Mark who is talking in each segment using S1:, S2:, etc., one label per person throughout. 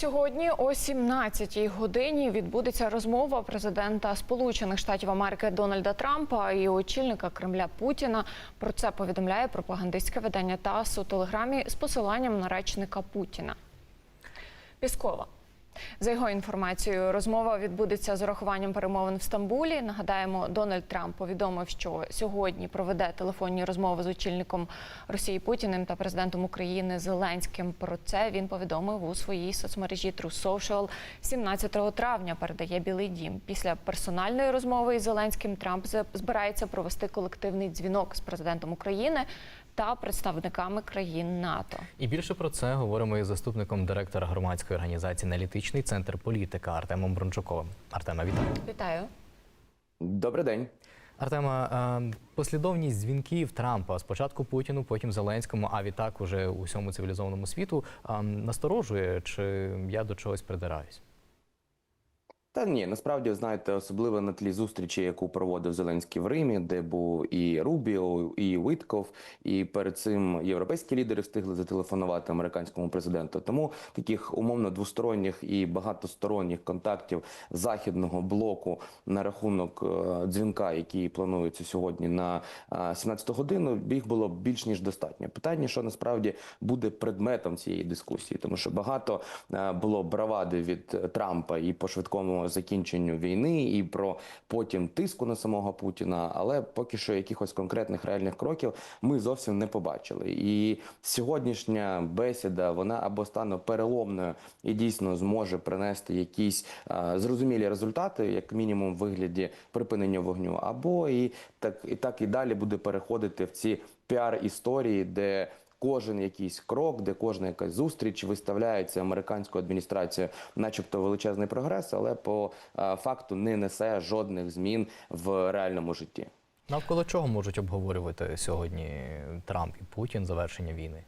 S1: Сьогодні о 17-й годині відбудеться розмова президента Сполучених Штатів Америки Дональда Трампа і очільника Кремля Путіна. Про це повідомляє пропагандистське видання ТАСС у телеграмі з посиланням на речника Путіна. Піскова. За його інформацією, розмова відбудеться з урахуванням перемовин в Стамбулі. Нагадаємо, Дональд Трамп повідомив, що сьогодні проведе телефонні розмови з очільником Росії Путіним та президентом України Зеленським. Про це він повідомив у своїй соцмережі True Social 17 травня. Передає Білий Дім. Після персональної розмови із Зеленським Трамп збирається провести колективний дзвінок з президентом України та представниками країн НАТО.
S2: І більше про це говоримо із заступником директора громадської організації Аналітичний центр політика Артемом Брончуковим. Артема, вітаю.
S1: Вітаю.
S3: Добрий день.
S2: Артема, е, послідовність дзвінків Трампа спочатку Путіну, потім Зеленському, а відтак уже усьому цивілізованому світу е, насторожує, чи я до чогось придираюсь.
S3: Та ні, насправді знаєте, особливо на тлі зустрічі, яку проводив Зеленський в Римі, де був і Рубіо, і Витков, і перед цим європейські лідери встигли зателефонувати американському президенту. Тому таких умовно двосторонніх і багатосторонніх контактів західного блоку на рахунок е, дзвінка, який планується сьогодні на е, 17 годину, їх було більш ніж достатньо. Питання, що насправді буде предметом цієї дискусії, тому що багато е, було бравади від Трампа і по швидкому закінченню війни, і про потім тиску на самого Путіна. Але поки що якихось конкретних реальних кроків ми зовсім не побачили. І сьогоднішня бесіда вона або стане переломною і дійсно зможе принести якісь е, зрозумілі результати, як мінімум в вигляді припинення вогню, або і так і так і далі буде переходити в ці піар-історії, де Кожен якийсь крок, де кожна якась зустріч виставляється американською адміністрацією, начебто величезний прогрес, але по е, факту не несе жодних змін в реальному житті.
S2: Навколо чого можуть обговорювати сьогодні Трамп і Путін завершення війни?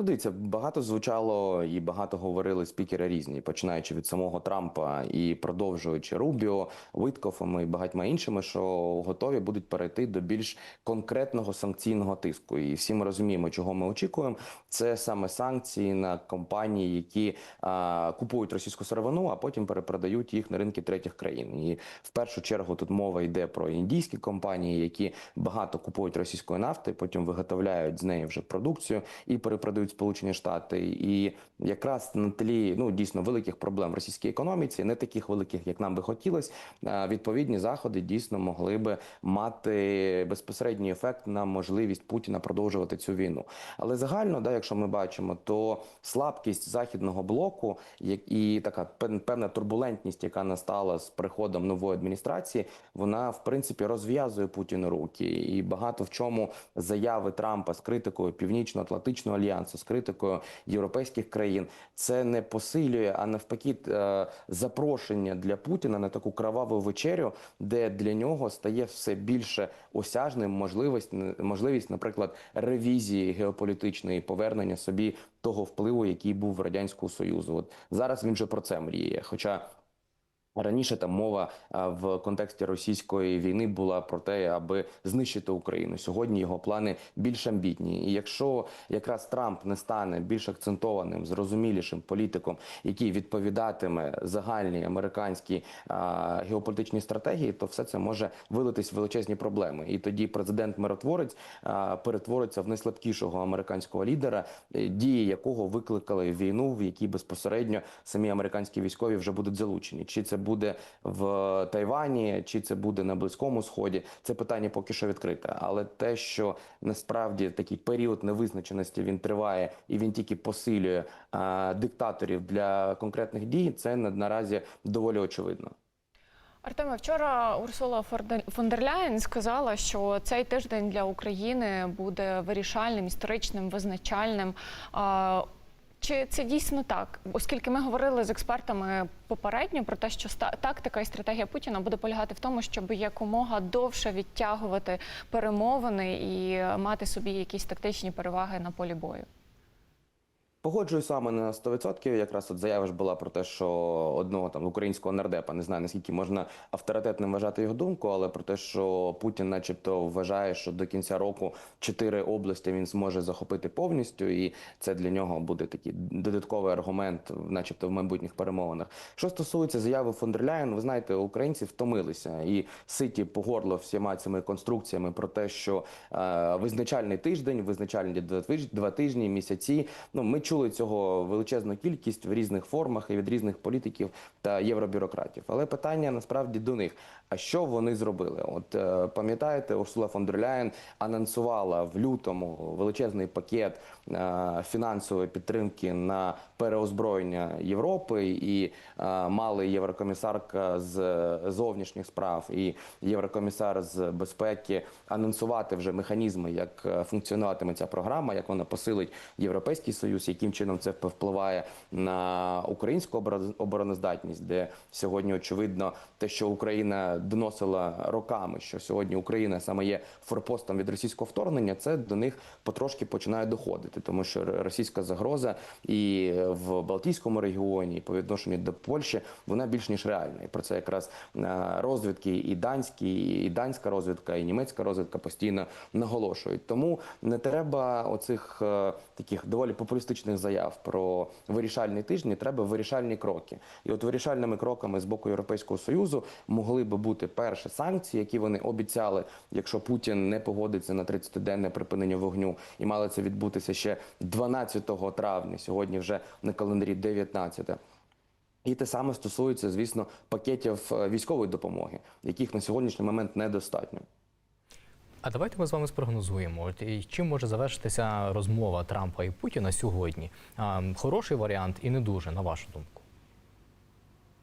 S3: Ну, дивіться, багато звучало і багато говорили спікери різні, починаючи від самого Трампа і продовжуючи Рубіо, Виткофом і багатьма іншими, що готові будуть перейти до більш конкретного санкційного тиску. І всі ми розуміємо, чого ми очікуємо. Це саме санкції на компанії, які а, купують російську сировину, а потім перепродають їх на ринки третіх країн. І в першу чергу тут мова йде про індійські компанії, які багато купують російської нафти, потім виготовляють з неї вже продукцію і перепродають Сполучені Штати, і якраз на тлі ну дійсно великих проблем в російській економіці, не таких великих, як нам би хотілося, відповідні заходи дійсно могли би мати безпосередній ефект на можливість Путіна продовжувати цю війну. Але загально, да, якщо ми бачимо, то слабкість західного блоку, як і така певна турбулентність, яка настала з приходом нової адміністрації, вона в принципі розв'язує Путіну руки, і багато в чому заяви Трампа з критикою Північно-Атлантичного альянсу, з критикою європейських країн, це не посилює, а навпаки, е, запрошення для Путіна на таку кроваву вечерю, де для нього стає все більше осяжним можливість, можливість, наприклад, ревізії геополітичної повернення собі того впливу, який був в радянського союзу. От зараз він же про це мріє. Хоча Раніше там мова в контексті російської війни була про те, аби знищити Україну. Сьогодні його плани більш амбітні. І якщо якраз Трамп не стане більш акцентованим, зрозумілішим політиком, який відповідатиме загальній американській а, геополітичній стратегії, то все це може вилитись в величезні проблеми. І тоді президент-миротворець а, перетвориться в найслабкішого американського лідера, е, дії якого викликали війну, в якій безпосередньо самі американські військові вже будуть залучені. Чи це буде в Тайвані, чи це буде на Близькому Сході. Це питання поки що відкрите. Але те, що насправді такий період невизначеності він триває і він тільки посилює а, диктаторів для конкретних дій, це на- наразі доволі очевидно.
S1: Артеме, вчора Урсула фон сказала, що цей тиждень для України буде вирішальним, історичним, визначальним. Чи це дійсно так? Оскільки ми говорили з експертами попередньо про те, що тактика і стратегія Путіна буде полягати в тому, щоб якомога довше відтягувати перемовини і мати собі якісь тактичні переваги на полі бою.
S3: Погоджуюсь з вами на 100%. Якраз от заява ж була про те, що одного там українського нардепа, не знаю наскільки можна авторитетним вважати його думку, але про те, що Путін, начебто, вважає, що до кінця року чотири області він зможе захопити повністю, і це для нього буде такий додатковий аргумент, начебто, в майбутніх перемовинах. Що стосується заяви фон дер Ляєн, ви знаєте, українці втомилися і ситі по горло всіма цими конструкціями про те, що е, визначальний тиждень, визначальні два тижні, місяці. Ну ми чули цього величезну кількість в різних формах і від різних політиків та євробюрократів. Але питання насправді до них: а що вони зробили? От е, пам'ятаєте, Урсула фон дер Ляєн анонсувала в лютому величезний пакет е, фінансової підтримки на переозброєння Європи, і е, мали єврокомісарка з зовнішніх справ і єврокомісар з безпеки анонсувати вже механізми, як функціонуватиме ця програма, як вона посилить європейський союз, яким чином це впливає на українську обороноздатність, де сьогодні очевидно те, що Україна доносила роками, що сьогодні Україна саме є форпостом від російського вторгнення, це до них потрошки починає доходити, тому що російська загроза і в Балтійському регіоні, і по відношенню до Польщі, вона більш ніж реальна. І про це якраз е, розвідки і данські, і данська розвідка, і німецька розвідка постійно наголошують. Тому не треба оцих е, таких доволі популістичних заяв про вирішальні тижні. Треба вирішальні кроки. І от вирішальними кроками з боку Європейського союзу могли би бути перше санкції, які вони обіцяли, якщо Путін не погодиться на 30-денне припинення вогню, і мало це відбутися ще 12 травня. Сьогодні вже на календарі 19. І те саме стосується, звісно, пакетів е, військової допомоги, яких на сьогоднішній момент недостатньо.
S2: А давайте ми з вами спрогнозуємо, чим може завершитися розмова Трампа і Путіна сьогодні. А, хороший варіант і не дуже, на вашу думку.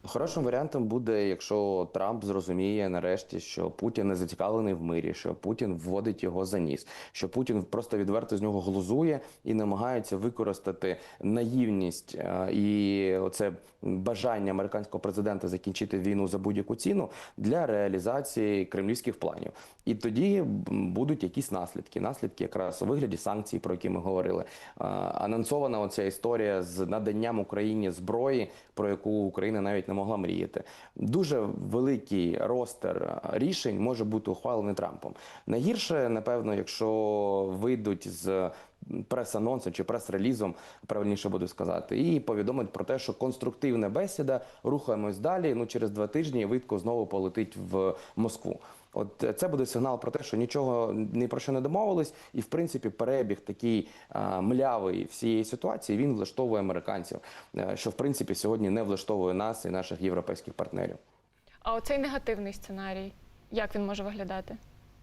S3: Хорошим варіантом буде, якщо Трамп зрозуміє нарешті, що Путін не зацікавлений в мирі, що Путін вводить його за ніс, що Путін просто відверто з нього глузує і намагається використати наївність е, і оце бажання американського президента закінчити війну за будь-яку ціну для реалізації кремлівських планів. І тоді будуть якісь наслідки. Наслідки якраз у вигляді санкцій, про які ми говорили. Е, Анонсована оця історія з наданням Україні зброї, про яку Україна навіть не могла мріяти. Дуже великий ростер е, рішень може бути ухвалений Трампом. Найгірше, напевно, якщо вийдуть з прес-анонсом чи прес-релізом, правильніше буду сказати, і повідомить про те, що конструктивна бесіда, рухаємось далі. Ну через два тижні Витко знову полетить в Москву. От е, це буде сигнал про те, що нічого ні про що не домовились, і в принципі перебіг такий а, млявий всієї ситуації він влаштовує американців, е, що в принципі сьогодні не влаштовує нас і наших європейських партнерів.
S1: А оцей негативний сценарій, як він може виглядати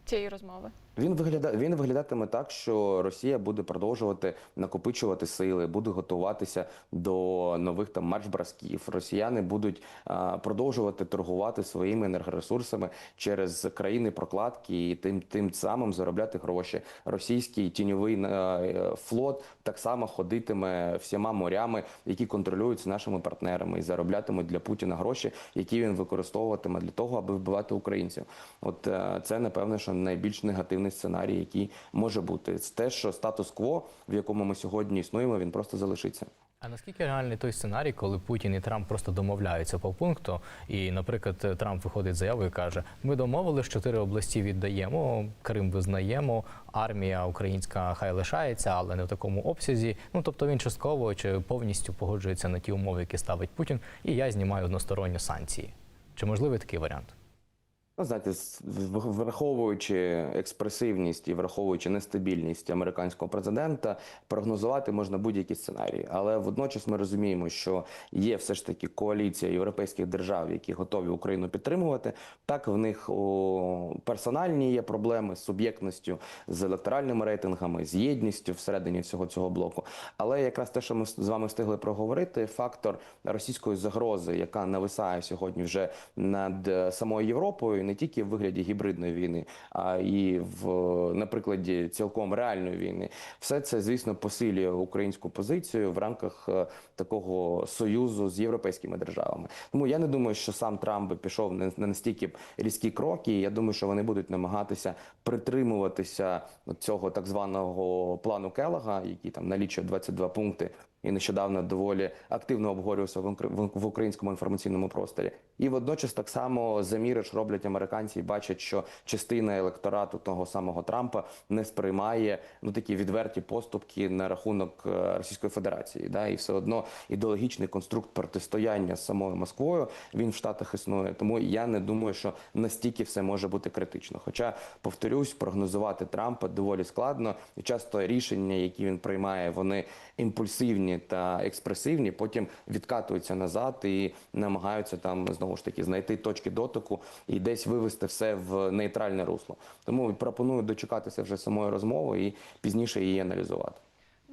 S1: цієї розмови?
S3: Він вигляда він виглядатиме так, що Росія буде продовжувати накопичувати сили, буде готуватися до нових там марш-бросків. Росіяни будуть а, продовжувати торгувати своїми енергоресурсами через країни прокладки і тим тим самим заробляти гроші. Російський тіньовий е, флот так само ходитиме всіма морями, які контролюються нашими партнерами, і зароблятимуть для Путіна гроші, які він використовуватиме для того, аби вбивати українців. От е, це напевно, що найбільш негативний сценарій, який може бути. Це те, що статус-кво, в якому ми сьогодні існуємо, він просто залишиться.
S2: А наскільки реальний той сценарій, коли Путін і Трамп просто домовляються по пункту, і, наприклад, Трамп виходить з заявою і каже: Ми домовились, чотири області віддаємо, Крим визнаємо, армія українська хай лишається, але не в такому обсязі. Ну тобто він частково чи повністю погоджується на ті умови, які ставить Путін, і я знімаю односторонньо санкції. Чи можливий такий варіант?
S3: Ну, знаєте, враховуючи експресивність і враховуючи нестабільність американського президента, прогнозувати можна будь-які сценарії. Але водночас ми розуміємо, що є все ж таки коаліція європейських держав, які готові Україну підтримувати. Так в них о, персональні є проблеми з суб'єктністю, з електоральними рейтингами, з єдністю всередині всього цього блоку. Але якраз те, що ми з вами встигли проговорити, фактор російської загрози, яка нависає сьогодні вже над е, самою Європою, не тільки в вигляді гібридної війни, а і в на прикладі цілком реальної війни, все це звісно посилює українську позицію в рамках е, такого союзу з європейськими державами. Тому я не думаю, що сам Трамп пішов на настільки різкі кроки. Я думаю, що вони будуть намагатися притримуватися цього так званого плану Келлога, який там налічує 22 пункти і нещодавно доволі активно обговорювався в укр- в- в українському інформаційному просторі. І водночас так само заміри ж роблять американці і бачать, що частина електорату того самого Трампа не сприймає ну такі відверті поступки на рахунок е, Російської Федерації. Да? І все одно ідеологічний конструкт протистояння з самою Москвою він в Штатах існує. Тому я не думаю, що настільки все може бути критично. Хоча, повторюсь, прогнозувати Трампа доволі складно, і часто рішення, які він приймає, вони імпульсивні та експресивні, потім відкатуються назад і намагаються там знову ж таки знайти точки дотику і десь вивести все в нейтральне русло. Тому пропоную дочекатися вже самої розмови і пізніше її аналізувати.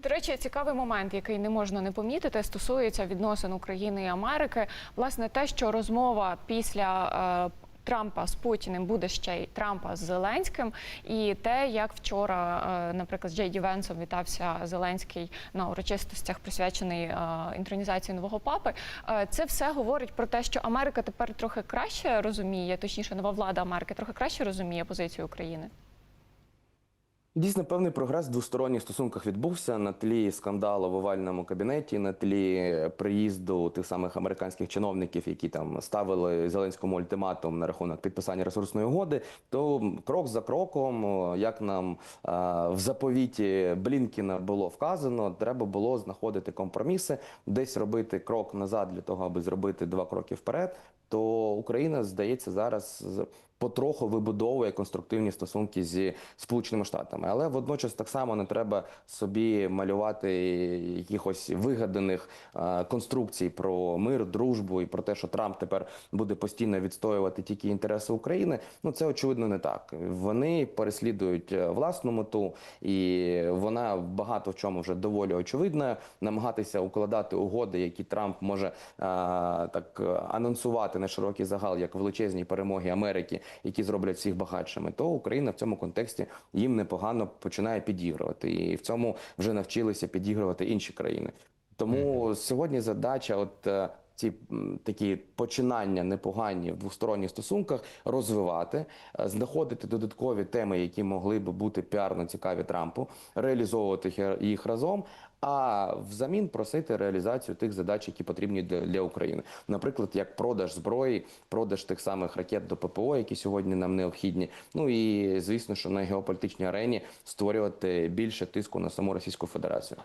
S1: До речі, цікавий момент, який не можна не помітити, стосується відносин України і Америки. Власне, те, що розмова після е, Трампа з Путіним буде ще й Трампа з Зеленським, і те, як вчора, е, наприклад, з Джей Венсом вітався Зеленський на урочистостях, присвячений е, інтронізації нового папи. Е, це все говорить про те, що Америка тепер трохи краще розуміє, точніше, нова влада Америки трохи краще розуміє позицію України.
S3: Дійсно, певний прогрес в двосторонніх стосунках відбувся на тлі скандалу в овальному кабінеті, на тлі приїзду тих самих американських чиновників, які там ставили Зеленському ультиматум на рахунок підписання ресурсної угоди. То крок за кроком, як нам а, в заповіті Блінкіна було вказано, треба було знаходити компроміси, десь робити крок назад для того, аби зробити два кроки вперед. То Україна здається зараз потроху вибудовує конструктивні стосунки зі Сполученими Штатами, але водночас так само не треба собі малювати якихось вигаданих е, конструкцій про мир, дружбу і про те, що Трамп тепер буде постійно відстоювати тільки інтереси України. Ну це очевидно не так. Вони переслідують е, власну мету, і вона багато в чому вже доволі очевидна. Намагатися укладати угоди, які Трамп може е, так анонсувати на широкий загал як величезні перемоги Америки, які зроблять всіх багатшими, то Україна в цьому контексті їм непогано починає підігрувати, і в цьому вже навчилися підігрувати інші країни. Тому сьогодні задача, от е, ці такі починання непогані в двосторонніх стосунках розвивати, е, знаходити додаткові теми, які могли би бути піарно цікаві Трампу, реалізовувати їх- їх разом. А взамін просити реалізацію тих задач, які потрібні для, для України, наприклад, як продаж зброї, продаж тих самих ракет до ППО, які сьогодні нам необхідні. Ну і звісно, що на геополітичній арені створювати більше тиску на саму Російську Федерацію.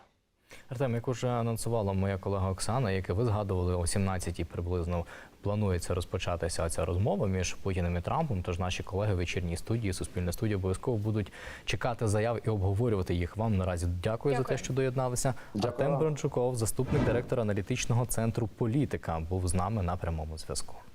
S2: Артем, як уже анонсувала моя колега Оксана, яке ви згадували о 17-й приблизно планується розпочатися ця розмова між Путіним і Трампом. Тож наші колеги в вечірній студії, Суспільне студія обов'язково будуть чекати заяв і обговорювати їх. Вам наразі дякую, за те, що доєдналися.
S3: Дякую
S2: Артем. Брончуков, заступник директора аналітичного центру політика, був з нами на прямому зв'язку.